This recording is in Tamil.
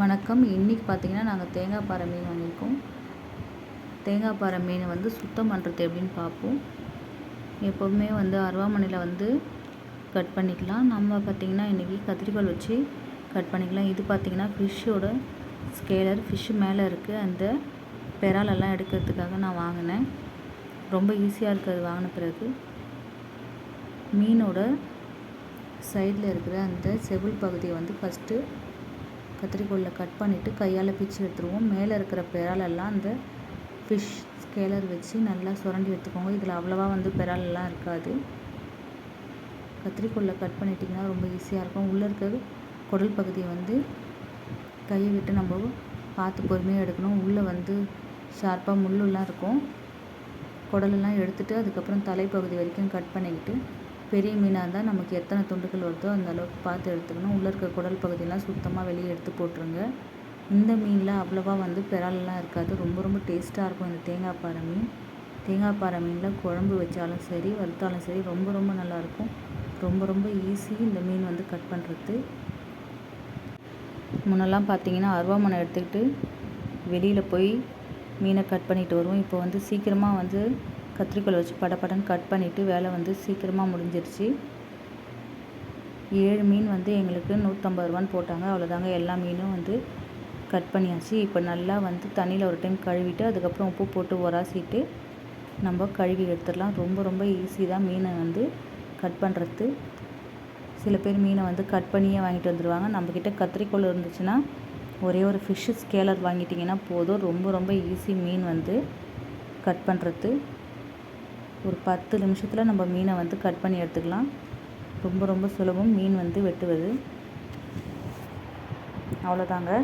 வணக்கம். இன்றைக்கி பார்த்தீங்கன்னா நாங்கள் தேங்காய் பாறை மீன் வாங்கியிருக்கோம். தேங்காய் பாறை மீனை வந்து சுத்தம் பண்ணுறது எப்படின்னு பார்ப்போம் எப்போவுமே வந்து அருவாமனையில் வந்து கட் பண்ணிக்கலாம். நம்ம பார்த்திங்கன்னா இன்றைக்கி கத்திரிக்கோல் வச்சு கட் பண்ணிக்கலாம். இது பார்த்திங்கன்னா ஃபிஷ்ஷோட ஸ்கேலர் ஃபிஷ்ஷு மேலே இருக்குது அந்த பெறாலெல்லாம் எடுக்கிறதுக்காக நான் வாங்கினேன். ரொம்ப ஈஸியாக இருக்குது அது வாங்கின பிறகு. மீனோட சைடில் இருக்கிற அந்த செவில் பகுதியை வந்து ஃபஸ்ட்டு கத்திரிக்கோலில் கட் பண்ணிவிட்டு கையால் பிச்சு எடுத்துருவோம். மேலே இருக்கிற பெறாலெல்லாம் அந்த ஃபிஷ் ஸ்கேலர் வச்சு நல்லா சுரண்டி எடுத்துக்கோங்க. இதில் அவ்வளோவா வந்து பெறாலெல்லாம் இருக்காது. கத்திரிக்கோலில் கட் பண்ணிட்டிங்கன்னா ரொம்ப ஈஸியாக இருக்கும். உள்ளே இருக்கிற குடல் பகுதியை வந்து கையை விட்டு நம்ம பார்த்து பொறுமையாக எடுக்கணும். உள்ளே வந்து ஷார்ப்பாக முள்ளுலாம் இருக்கும். குடலெல்லாம் எடுத்துகிட்டு அதுக்கப்புறம் தலைப்பகுதி வரைக்கும் கட் பண்ணிக்கிட்டு பெரிய மீனாக இருந்தால் நமக்கு எத்தனை துண்டுகள் வருதோ அந்த அளவுக்கு பார்த்து எடுத்துக்கணும். உள்ளே இருக்க குடல் பகுதியெல்லாம் சுத்தமாக வெளியே எடுத்து போட்டுருங்க. இந்த மீனில் அவ்வளோவா வந்து பெறாலெல்லாம் இருக்காது. ரொம்ப ரொம்ப டேஸ்ட்டாக இருக்கும் இந்த தேங்காய் பாறை மீன். தேங்காய் பாறை மீனில் குழம்பு வச்சாலும் சரி வறுத்தாலும் சரி ரொம்ப ரொம்ப நல்லாயிருக்கும் ரொம்ப ரொம்ப ஈஸி இந்த மீன் வந்து கட் பண்ணுறது முன்னெல்லாம் பார்த்தீங்கன்னா அருவாமனை எடுத்துக்கிட்டு வெளியில் போய் மீனை கட் பண்ணிட்டு வருவோம். இப்போ வந்து சீக்கிரமாக வந்து கத்திரிக்கோல் வச்சு படப்படன்னு கட் பண்ணிவிட்டு வேலை வந்து சீக்கிரமாக முடிஞ்சிருச்சு. ஏழு மீன் வந்து எங்களுக்கு நூற்றம்பது ரூபான்னு போட்டாங்க. அவ்வளோதாங்க எல்லா மீனும் வந்து கட் பண்ணியாச்சு. இப்போ நல்லா வந்து தண்ணியில் ஒரு டைம் கழுவிட்டு அதுக்கப்புறம் உப்பு போட்டு உராசிட்டு நம்ம கழுவி எடுத்துடலாம். ரொம்ப ரொம்ப ஈஸி தான் மீனை வந்து கட் பண்ணுறது சில பேர் மீனை வந்து கட் பண்ணியே வாங்கிட்டு வந்துடுவாங்க நம்மக்கிட்ட கத்திரிக்கோள் இருந்துச்சுன்னா ஒரே ஒரு ஃபிஷ்ஷு ஸ்கேலர் வாங்கிட்டிங்கன்னா போதும். ரொம்ப ரொம்ப ஈஸி மீன் வந்து கட் பண்ணுறது ஒரு பத்து நிமிஷத்தில் நம்ம மீனை வந்து கட் பண்ணி எடுத்துக்கலாம். ரொம்ப ரொம்ப சுலபம். மீன் வந்து வெட்டுவது. அவ்வளோதாங்க